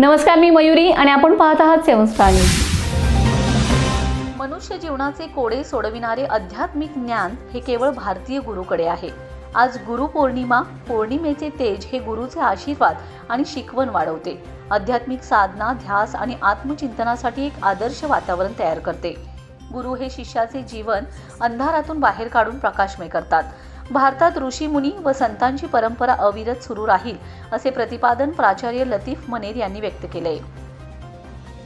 नमस्कार मी मयुरी आणि आपण पाहत आहात सेवन स्टार न्यूज. मनुष्य जीवनाचे कोडे सोडविणारे आध्यात्मिक ज्ञान हे केवळ भारतीय गुरुकडे आहे. आज गुरु पौर्णिमा पौर्णिमेचे तेज हे गुरुचे आशीर्वाद आणि शिकवण वाढवते. आध्यात्मिक साधना ध्यास आणि आत्मचिंतनासाठी एक आदर्श वातावरण तयार करते. गुरु हे शिष्याचे जीवन अंधारातून बाहेर काढून प्रकाशमय करतात. भारतात ऋषीमुनी व संतांची परंपरा अविरत सुरू राहील असे प्रतिपादन प्राचार्य लतीफ मनेर यांनी व्यक्त केले.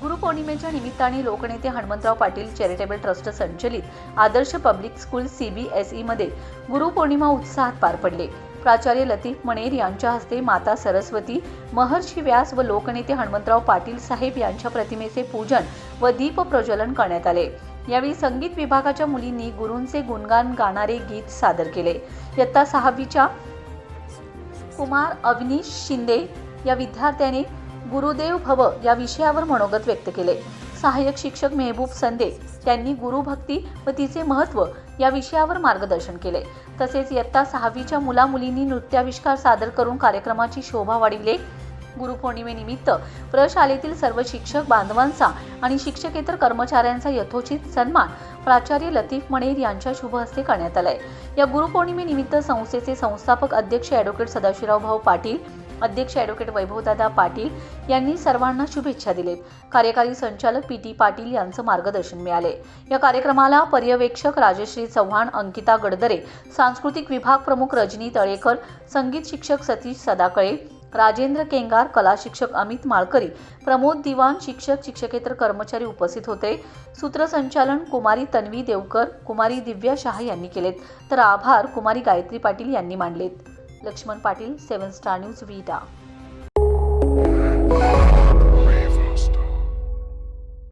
गुरुपौर्णिमेच्या निमित्ताने लोकनेते हनुमंतराव पाटील चॅरिटेबल ट्रस्ट संचलित आदर्श पब्लिक स्कूल सीबीएसई मध्ये गुरुपौर्णिमा उत्साहात पार पडले. प्राचार्य लतीफ मणेर यांच्या हस्ते माता सरस्वती महर्षी व्यास व लोकनेते हनुमंतराव पाटील साहेब यांच्या प्रतिमेचे पूजन व दीप प्रज्वलन करण्यात आले. यावेळी संगीत विभागाच्या मुलींनी गुरूंचे गुणगान गाणारे गीत सादर केले. इयत्ता सहावीच्या कुमार अवनीश शिंदे या विद्यार्थ्याने गुरुदेव भव या विषयावर मनोगत व्यक्त केले. सहाय्यक शिक्षक मेहबूब संदे यांनी गुरुभक्ती व तिचे महत्त्व या विषयावर मार्गदर्शन केले. तसेच इयत्ता सहावीच्या मुला मुलींनी नृत्याविष्कार सादर करून कार्यक्रमाची शोभा वाढविली. गुरुपौर्णिमेनिमित्त प्रशालेतील सर्व शिक्षक बांधवांचा आणि शिक्षकेतर कर्मचाऱ्यांचा यथोचित सन्मान प्राचार्य लतीफ मणेर यांच्या शुभ हस्ते करण्यात आलाय. या गुरुपौर्णिमेनिमित्त संस्थेचे संस्थापक अध्यक्ष ॲडव्होकेट सदाशिवराव भाऊ पाटील अध्यक्ष ॲडव्होकेट वैभवदादा पाटील यांनी सर्वांना शुभेच्छा दिलेत. कार्यकारी संचालक पी टी पाटील यांचं मार्गदर्शन मिळाले. या कार्यक्रमाला पर्यवेक्षक राजश्री चव्हाण अंकिता गडदरे सांस्कृतिक विभाग प्रमुख रजनी तळेकर संगीत शिक्षक सतीश सदाकळे राजेंद्र केंगार कला शिक्षक अमित माळकरी प्रमोद दिवान शिक्षक शिक्षकेतर कर्मचारी उपस्थित होते. सूत्रसंचालन कुमारी तन्वी देवकर कुमारी दिव्या शाह यांनी केलेत. तर आभार कुमारी गायत्री पाटील यांनी मांडलेत. Laxman Patil seven star news Vita.